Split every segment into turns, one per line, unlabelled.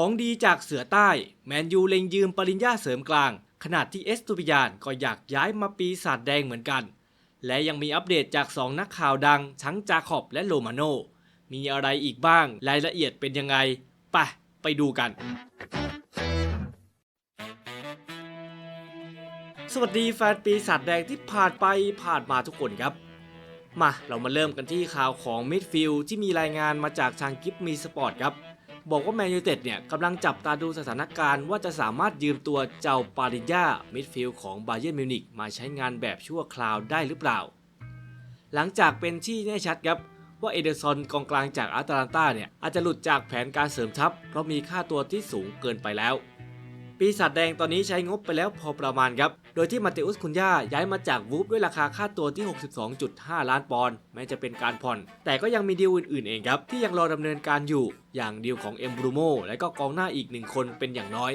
ของดีจากเสือใต้ แมนยูเล็งยืมปริญญาเสริมกลางขนาดที่เอสตูปิยานก็อยากย้ายมาปีศาจแดงเหมือนกัน และยังมีอัปเดตจาก 2 นักข่าวดัง ทั้งจาขอบและโลมาโน มีอะไรอีกบ้างรายละเอียดเป็นยังไง ไปไปดูกัน สวัสดีแฟนปีศาจแดงที่ผ่านไปผ่านมาทุกคนครับมาเรามาเริ่มกันที่ข่าวของมิดฟิลด์ที่มีรายงานมาจากทางกิฟมีสปอร์ตครับ บอกว่าแมนยูเต็ดเนี่ยกำลังจับตาดูสถานการณ์ว่าจะสามารถยืมตัวเจ้าปาริญญามิดฟิลด์ของบาเยิร์นมิวนิกมาใช้งานแบบชั่วคราวได้หรือเปล่า หลังจากเป็นที่แน่ชัดครับว่าเอเดอร์ซอนกองกลางจากอาตาลันตาเนี่ยอาจจะหลุดจากแผนการเสริมทัพ เพราะมีค่าตัวที่สูงเกินไปแล้ว ปีศาจแดงตอนนี้ใช้งบไปแล้วพอประมาณครับ โดยที่มาเตอุสคุนย่าย้ายมาจากวูฟด้วยราคาค่าตัวที่ 62.5 ล้านปอนด์แม้จะเป็นการผ่อน แต่ก็ยังมีดีลอื่นๆเองครับ ที่ยังรอดำเนินการอยู่อย่างดีลของเอ็มบรูโมและก็กองหน้าอีกหนึ่งคนเป็นอย่างน้อย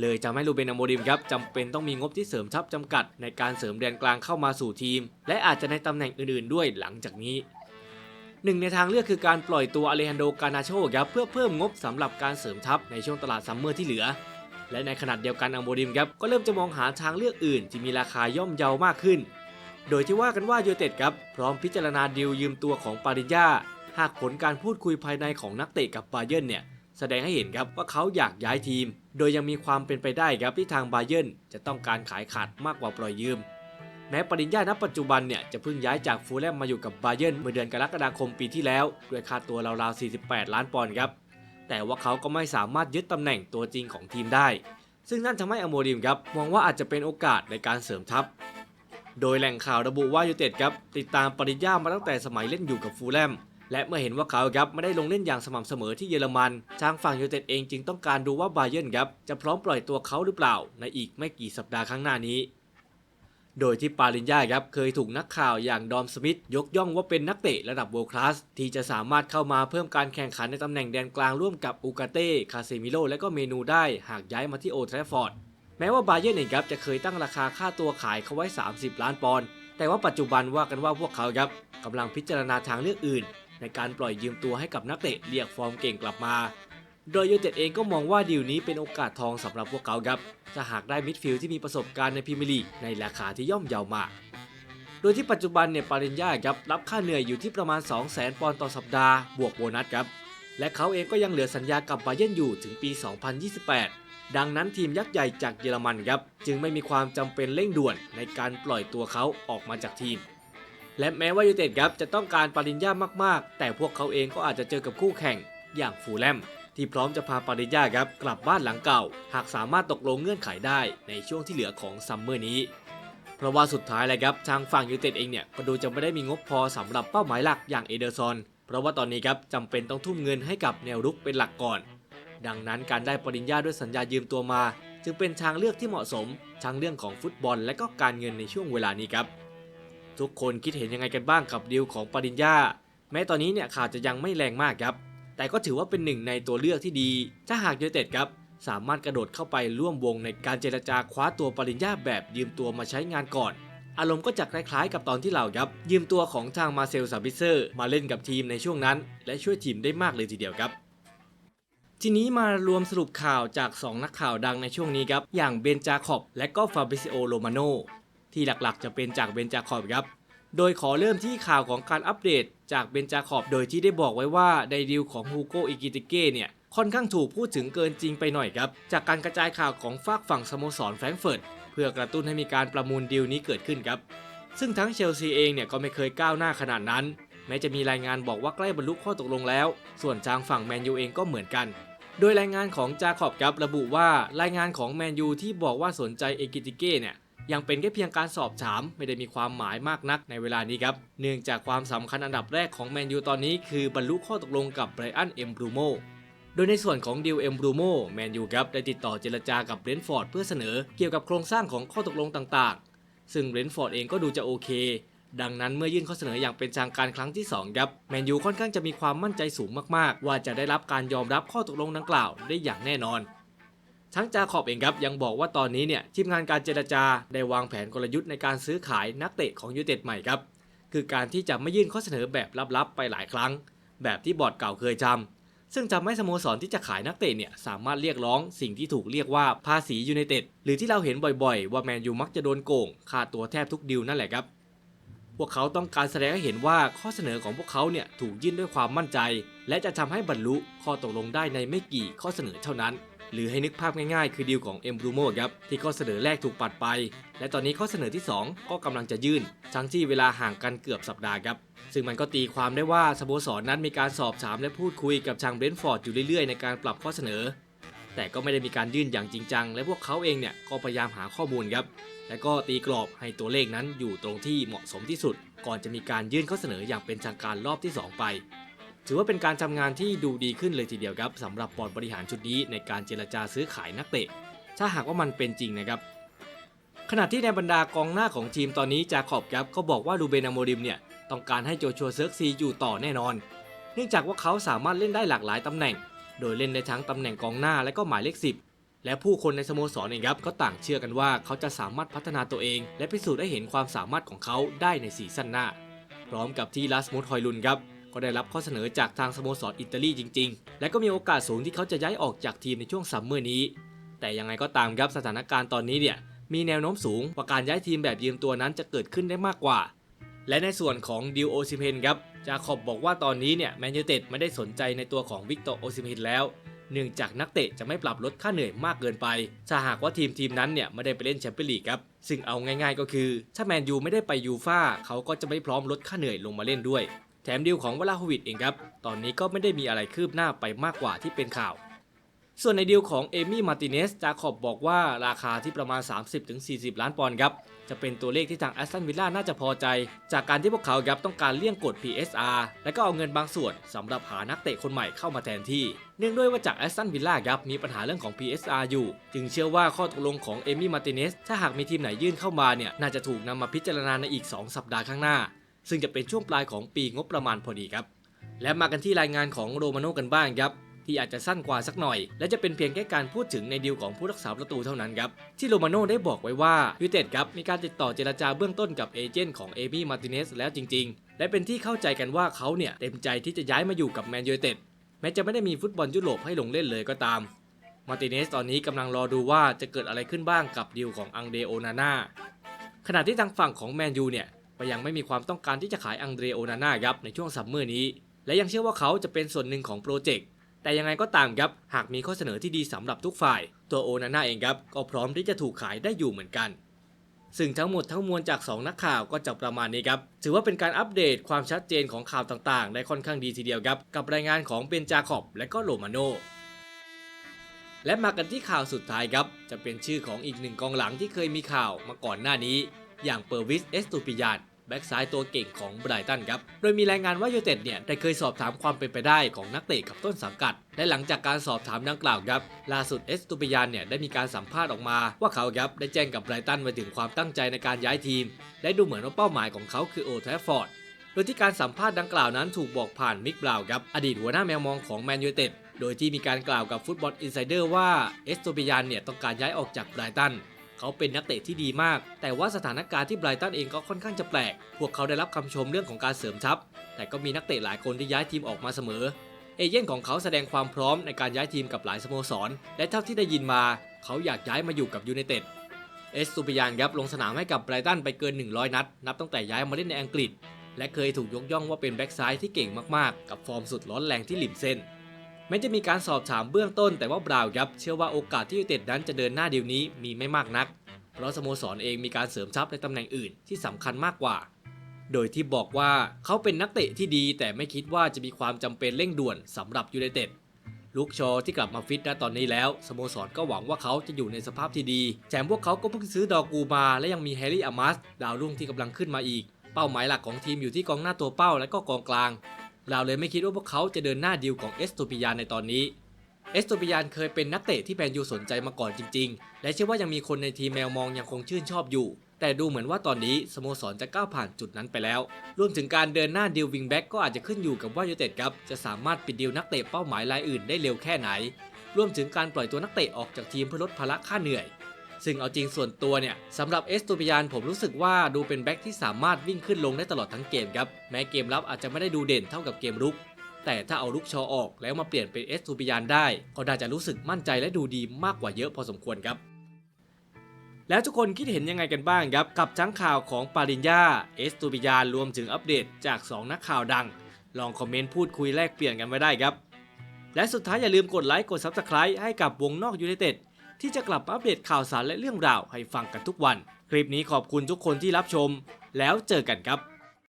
เลยทำให้ลูเบนอโมดิมครับจำเป็นต้องมีงบที่เสริมทัพจำกัด ในการเสริมแดนกลางเข้ามาสู่ทีม และอาจจะในตำแหน่งอื่นๆ ด้วยหลังจากนี้หนึ่งในทางเลือกคือการปล่อยตัวอเลฮันโด กานาโชครับเพื่อเพิ่มงบสำหรับการเสริมทัพในช่วงตลาดซัมเมอร์ที่เหลือ และในขณะเดียวกันอัมโบดิมครับก็เริ่มจะมองหาทางเลือกอื่น ที่มีราคาย่อมเยาวมากขึ้น โดยที่ว่ากันว่ายูเต็ดครับพร้อมพิจารณาดีลยืมตัวของปาริญญาหากผลการพูดคุยภายในของนักเตะกับบาเยิร์นเนี่ยแสดงให้เห็นครับว่าเขาอยากย้ายทีม โดยยังมีความเป็นไปได้ครับที่ทางบาเยิร์นจะต้องการขายขาดมากกว่าปล่อยยืม แม้ปริญญาณปัจจุบันเนี่ยจะเพิ่งย้ายจากฟูลแลมมาอยู่กับบาเยิร์นเมื่อเดือนกรกฎาคมปีที่แล้ว ด้วยค่าตัวราวๆ 48 ล้านปอนด์ครับ แต่ว่าเขาก็ไม่สามารถยึดตำแหน่งตัวจริงของทีมได้ ซึ่งนั่นทำให้อโมริมครับมองว่าอาจจะเป็นโอกาสในการเสริมทัพ โดยแหล่งข่าวระบุว่ายูเต็ดครับติดตามปริญญามาตั้งแต่สมัยเล่นอยู่กับฟูลแลมและเมื่อเห็นว่าเขาครับไม่ได้ลงเล่นอย่างสม่ำเสมอที่เยอรมันทางฝั่งยูเต็ดเองจึงต้องการดูว่าบาเยิร์นครับจะพร้อมปล่อยตัวเขาหรือเปล่า ในอีกไม่กี่สัปดาห์ข้างหน้านี้ โดยที่ปาลินญาครับเคยถูกนักข่าวอย่างดอมสมิธยกย่องว่าเป็นนักเตะระดับ world class ที่จะสามารถเข้ามาเพิ่มการแข่งขันในตำแหน่งแดนกลางร่วมกับอูกาเต้ คาเซมิโลและก็เมนูได้หากย้ายมาที่โอทรฟอร์ดแม้ว่าบาเยิร์นเองครับจะเคยตั้งราคาค่าตัวขายเขาไว้ 30 ล้านปอนด์แต่ว่าปัจจุบันว่ากันว่าพวกเขาครับกำลังพิจารณาทางเลือกอื่น ในการปล่อยยืมตัวให้กับนักเตะเรียกฟอร์มเก่งกลับมา โดยยูเต็ดเองก็มองว่าดีลนี้เป็นโอกาสทองสำหรับพวกเขาครับจะหากได้มิดฟิลด์ที่มีประสบการณ์ในพรีเมียร์ลีกในราคาที่ย่อมเยาวมาก โดยที่ปัจจุบันเนี่ยปาริญญาครับรับค่าเหนื่อยอยู่ที่ประมาณ 200,000 ปอนด์ต่อสัปดาห์บวกโบนัสครับและเขาเองก็ยังเหลือสัญญากับบาเยิร์นอยู่ถึงปี 2028 ดังนั้นทีมยักษ์ใหญ่จากเยอรมันครับจึงไม่มีความจำเป็นเร่งด่วนในการปล่อยตัวเขาออกมาจากทีม และแม้ว่ายูเต็ดครับจะต้องการปาริญญามากๆ แต่พวกเขาเองก็อาจจะเจอกับคู่แข่งอย่างฟูแลม ที่พร้อมจะพาปาริญญาครับกลับบ้านหลังเก่า หากสามารถตกลงเงื่อนไขได้ในช่วงที่เหลือของซัมเมอร์นี้เพราะว่าสุดท้ายเลยครับทางฝั่งยูเต็ดเองเนี่ยก็ดูจะไม่ได้มีงบพอสำหรับเป้าหมายหลักอย่างเอเดอร์ซอน เพราะว่าตอนนี้ครับจำเป็นต้องทุ่มเงินให้กับแนวรุกเป็นหลักก่อน ดังนั้นการได้ปริญญาด้วยสัญญายืมตัวมา จึงเป็นทางเลือกที่เหมาะสมทั้งเรื่องของฟุตบอลและก็การเงินในช่วงเวลานี้ครับ ทุกคนคิดเห็นยังไงกันบ้างกับดีลของปริญญา แม้ตอนนี้เนี่ยข่าวจะยังไม่แรงมากครับ แต่ก็ถือว่าเป็นหนึ่งในตัวเลือกที่ดี ถ้าหากยูไนเต็ดครับสามารถกระโดดเข้าไปร่วมวงในการเจรจาคว้าตัวปริญญาแบบยืมตัวมาใช้งานก่อน อารมณ์ก็จะคล้ายๆ กับตอนที่เราครับ ยืมตัวของทางมาเซลซาบิเซอร์มาเล่นกับทีมในช่วงนั้น และช่วยทีมได้มากเลยทีเดียวครับ ทีนี้มารวมสรุปข่าวจาก 2 นักข่าวดังในช่วงนี้ครับ อย่างเบนจาคอบและก็ฟาบิซิโอโรมาโนที่หลักๆ จะเป็นจากเบนจาคอบครับ โดยขอเริ่มที่ข่าวของการอัปเดตจากเบนจาคอบโดยที่ได้บอกไว้ว่าในดีลของฮูโกอิกิติเก้เนี่ยค่อนข้างถูกพูดถึงเกินจริงไปหน่อยครับ จากการกระจายข่าวของฝากฝั่งสโมสรแฟรงก์เฟิร์ตเพื่อกระตุ้นให้มีการประมูลดีลนี้เกิดขึ้นครับ ซึ่งทั้งเชลซีเองเนี่ยก็ไม่เคยก้าวหน้าขนาดนั้น แม้จะมีรายงานบอกว่าใกล้บรรลุข้อตกลงแล้ว ส่วนทางฝั่งแมนยูเองก็เหมือนกัน โดยรายงานของจาคอบครับระบุว่ารายงานของแมนยูที่บอกว่าสนใจเอกิติเก้เนี่ย ยังเป็นแค่เพียงการสอบถามไม่ได้มีความหมายมากนักในเวลานี้ครับ เนื่องจากความสำคัญอันดับแรกของแมนยูตอนนี้คือบรรลุข้อตกลงกับไบรอันเอ็มบรูโมโดยในส่วนของดิวเอ็มบรูโมแมนยูครับได้ติดต่อเจรจากับเบรนฟอร์ดเพื่อเสนอเกี่ยวกับโครงสร้างของข้อตกลงต่างๆ ซึ่งเบรนฟอร์ดเองก็ดูจะโอเค ดังนั้นเมื่อยื่นข้อเสนออย่างเป็นทางการครั้งที่2ครับแมนยูค่อนข้างจะมีความมั่นใจสูงมากๆ ว่าจะได้รับการยอมรับข้อตกลงดังกล่าวได้อย่างแน่นอน ทั้งจาขอบเองครับยังบอกว่าตอนนี้เนี่ยทีมงานการเจรจาได้วางแผนกลยุทธ์ในการซื้อขายนักเตะของยูไนเต็ดใหม่ครับคือการที่จะไม่ยื่นข้อเสนอแบบลับๆ ไปหลายครั้ง แบบที่บอร์ดเก่าเคยทำซึ่งทำให้สโมสรที่จะขายนักเตะเนี่ยสามารถเรียกร้องสิ่งที่ถูกเรียกว่าภาษียูไนเต็ดหรือที่เราเห็นบ่อยๆ ว่าแมนยูมักจะโดนโกงค่าตัวแทบทุกดีลนั่นแหละครับพวกเขาต้องการแสดงให้เห็นว่าข้อเสนอของพวกเขาเนี่ยถูกยื่นด้วยความมั่นใจ และจะทำให้บรรลุข้อตกลงได้ในไม่กี่ข้อเสนอเท่านั้น หรือให้นึกภาพง่ายๆ คือดีลของเอ็มบรูโมครับที่ข้อเสนอแรกถูกปัดไป และตอนนี้ข้อเสนอที่ 2 ก็กำลังจะยื่นทั้งที่เวลาห่างกันเกือบสัปดาห์ครับซึ่งมันก็ตีความได้ว่าสโมสรนั้นมีการสอบถามและพูดคุยกับทางเบรนท์ฟอร์ดอยู่เรื่อยๆ ในการปรับข้อเสนอ แต่ก็ไม่ได้มีการยื่นอย่างจริงจัง และพวกเขาเองเนี่ยก็พยายามหาข้อมูลครับและก็ตีกรอบให้ตัวเลขนั้นอยู่ตรงที่เหมาะสมที่สุด ก่อนจะมีการยื่นข้อเสนออย่างเป็นทางการรอบที่ 2 ไป ถือว่าเป็นการทำงานที่ดูดีขึ้นเลยทีเดียวครับสำหรับบอร์ดบริหารชุดนี้ในการเจรจาซื้อขายนักเตะ ถ้าหากว่ามันเป็นจริงนะครับ ขณะที่ในบรรดากองหน้าของทีมตอนนี้จาขอบครับก็บอกว่าดูเบนอโมริมเนี่ยต้องการให้โจชัวเซิร์กซีอยู่ต่อแน่นอน เนื่องจากว่าเขาสามารถเล่นได้หลากหลายตำแหน่ง โดยเล่นได้ทั้งตำแหน่งกองหน้าและก็หมายเลข 10 และผู้คนในสโมสรเองครับก็ต่างเชื่อกันว่าเขาจะสามารถพัฒนาตัวเอง และพิสูจน์ให้เห็นความสามารถของเขาได้ในซีซั่นหน้า พร้อมกับที่ลาสมุดฮอยลุนครับ ก็ได้รับข้อเสนอจากทางสโมสรอิตาลีจริง ๆ และก็มีโอกาสสูงที่เขาจะย้ายออกจากทีมในช่วงซัมเมอร์นี้ แต่ยังไงก็ตามครับสถานการณ์ตอนนี้เนี่ยมีแนวโน้มสูงว่าการย้ายทีมแบบยืมตัวนั้นจะเกิดขึ้นได้มากกว่า และในส่วนของดิวโอซิเพนครับจาขอบบอกว่าตอนนี้เนี่ยแมนยูเต็ดไม่ได้สนใจในตัวของวิกตอร์โอซิเพนแล้วเนื่องจากนักเตะจะไม่ปรับลดค่าเหนื่อยมากเกินไป ถ้าหากว่าทีมทีมนั้นเนี่ยไม่ได้ไปเล่นแชมเปี้ยนลีกครับ ซึ่งเอาง่ายๆก็คือ ถ้าแมนยูไม่ได้ไปยูฟ่าเขาก็จะไม่พร้อมลดค่าเหนื่อยลงมาเล่นด้วย แถมดีลของวลาโฮวิดเองครับ ตอนนี้ก็ไม่ได้มีอะไรคืบหน้าไปมากกว่าที่เป็นข่าว ส่วนในดีลของเอมี่มาร์ติเนสจาขอบบอกว่าราคาที่ประมาณ 30-40 ล้านปอนด์ครับ จะเป็นตัวเลขที่ทางแอสตันวิลล่าน่าจะพอใจ จากการที่พวกเขาครับต้องการเลี่ยงกฎ PSR และก็เอาเงินบางส่วนสำหรับหานักเตะคนใหม่เข้ามาแทนที่ เนื่องด้วยว่าจากแอสตันวิลล่าครับมีปัญหาเรื่องของ PSR อยู่ จึงเชื่อว่าข้อตกลงของเอมี่มาร์ติเนสถ้าหากมีทีมไหนยื่นเข้ามาเนี่ยน่าจะถูกนำมาพิจารณาในอีก 2 สัปดาห์ข้างหน้า ซึ่งจะเป็นช่วงปลายของปีงบประมาณพอดีครับ และมากันที่รายงานของโรมาโนกันบ้างครับที่อาจจะสั้นกว่าสักหน่อย และจะเป็นเพียงแค่การพูดถึงในดีลของผู้รักษาประตูเท่านั้นครับที่โรมาโนได้บอกไว้ว่ายูเต็ดครับมีการติดต่อเจรจาเบื้องต้นกับเอเจนต์ของเอมี่มาร์ติเนสแล้วจริง ๆ และเป็นที่เข้าใจกันว่าเขาเนี่ยเต็มใจที่จะย้ายมาอยู่กับแมนยูเต็ดแม้จะไม่ได้มีฟุตบอลยุโรปให้ลงเล่นเลยก็ตามมาร์ติเนสตอนนี้กำลังรอดูว่าจะเกิดอะไรขึ้นบ้างกับดีลของอังเดโอนาน่าขณะที่ทางฝั่งของแมนยูเนี่ย ก็ยังไม่มีความต้องการที่จะขายอังเดรโอนาน่าครับในช่วงซัมเมอร์นี้ และยังเชื่อว่าเขาจะเป็นส่วนหนึ่งของโปรเจกต์แต่ยังไงก็ตามครับหากมีข้อเสนอที่ดีสำหรับทุกฝ่าย ตัวโอนาน่าเองครับก็พร้อมที่จะถูกขายได้อยู่เหมือนกัน ซึ่งทั้งหมดทั้งมวลจาก 2 นักข่าวก็จะประมาณนี้ครับถือว่าเป็นการอัปเดตความชัดเจนของข่าวต่างๆ ได้ค่อนข้างดีทีเดียวครับกับรายงานของเบนจาคอบและก็โรมาโนและมากันที่ข่าวสุดท้ายครับ จะเป็นชื่อของอีกหนึ่งกองหลังที่เคยมีข่าวมาก่อนหน้านี้ อย่างเปอร์วิสเอสตูปิยาน แบ็กซ้ายตัวเก่งของไบรตันครับ โดยมีรายงานว่ายูเต็ดเนี่ยได้เคยสอบถามความเป็นไปได้ของนักเตะกับต้นสังกัด และหลังจากการสอบถามดังกล่าวครับ ล่าสุดเอสตูปิยานเนี่ยได้มีการสัมภาษณ์ออกมา ว่าเขาครับได้แจ้งกับไบรตันไว้ถึงความตั้งใจในการย้ายทีม และดูเหมือนว่าเป้าหมายของเขาคือโอแทฟฟอร์ด โดยที่การสัมภาษณ์ดังกล่าวนั้นถูกบอกผ่านมิกบราวน์ครับอดีตหัวหน้าแมวมองของแมนยูเต็ด โดยที่มีการกล่าวกับฟุตบอลอินไซเดอร์ว่าเอสโตปิยานเนี่ยต้องการย้ายออกจากไบรตัน เขาเป็นนักเตะที่ดีมาก แต่ว่าสถานการณ์ที่ไบรตันเองก็ค่อนข้างจะแปลก พวกเขาได้รับคำชมเรื่องของการเสริมทัพ แต่ก็มีนักเตะหลายคนที่ย้ายทีมออกมาเสมอ เอเย่นของเขาแสดงความพร้อมในการย้ายทีมกับหลายสโมสร และเท่าที่ได้ยินมา เขาอยากย้ายมาอยู่กับยูไนเต็ด เอสตูปิยานครับลงสนามให้กับไบรตันไปเกิน 100 นัด นับตั้งแต่ย้ายมาเล่นในอังกฤษ และเคยถูกยกย่องว่าเป็นแบ็กซ้ายที่เก่งมากๆ กับฟอร์มสุดร้อนแรงที่หลิมเส้น แม้จะมีการสอบถามเบื้องต้นแต่ว่าบราวน์ครับเชื่อว่าโอกาสที่ยูเต็ดนั้นจะเดินหน้าเดียวนี้มีไม่มากนัก เพราะสโมสรเองมีการเสริมทัพในตำแหน่งอื่นที่สำคัญมากกว่า โดยที่บอกว่าเขาเป็นนักเตะที่ดีแต่ไม่คิดว่าจะมีความจำเป็นเร่งด่วนสำหรับยูไนเต็ดลูกชอที่กลับมาฟิตณตอนนี้แล้วสโมสรก็หวังว่าเขาจะอยู่ในสภาพที่ดีแถมพวกเขาก็เพิ่งซื้อดอกูมาและยังมีแฮร์รี่อามัสดาวรุ่งที่กำลังขึ้นมาอีก เป้าหมายหลักของทีมอยู่ที่กองหน้าตัวเป้าและก็กองกลาง เราเลยไม่คิดว่าพวกเขาจะเดินหน้าดีลของเอสโตปิยานในตอนนี้ เอสโตปิยานเคยเป็นนักเตะที่แมนยูสนใจมาก่อนจริง ๆ และเชื่อว่ายังมีคนในทีมแมวมองยังคงชื่นชอบอยู่ แต่ดูเหมือนว่าตอนนี้สโมสรจะก้าวผ่านจุดนั้นไปแล้ว รวมถึงการเดินหน้าดีลวิงแบ็กก็อาจจะขึ้นอยู่กับว่ายูเต็ดครับจะสามารถปิดดีลนักเตะเป้าหมายรายอื่นได้เร็วแค่ไหน รวมถึงการปล่อยตัวนักเตะออกจากทีมเพื่อลดภาระค่าเหนื่อย ซึ่งเอาจริงส่วนตัวเนี่ยสำหรับเอสตูปิยานผมรู้สึกว่าดูเป็นแบ็กที่สามารถวิ่งขึ้นลงได้ตลอดทั้งเกมครับ แม้เกมรับอาจจะไม่ได้ดูเด่นเท่ากับเกมรุก แต่ถ้าเอาลูกชอออกแล้วมาเปลี่ยนเป็นเอสตูปิยานได้ก็น่าจะรู้สึกมั่นใจและดูดีมากกว่าเยอะพอสมควรครับแล้วทุกคนคิดเห็นยังไงกันบ้างครับ กับทั้งข่าวของปาริญญาเอสตูปิยานรวมถึงอัปเดตจาก 2 นักข่าวดัง ลองคอมเมนต์พูดคุยแลกเปลี่ยนกันไว้ได้ครับ และสุดท้ายอย่าลืมกดไลค์กด Subscribe ให้กับวงนอกยูไนเต็ด ที่จะกลับมาอัปเดตข่าวสารและเรื่องราวให้ฟังกันทุกวัน คลิปนี้ขอบคุณทุกคนที่รับชม แล้วเจอกันครับ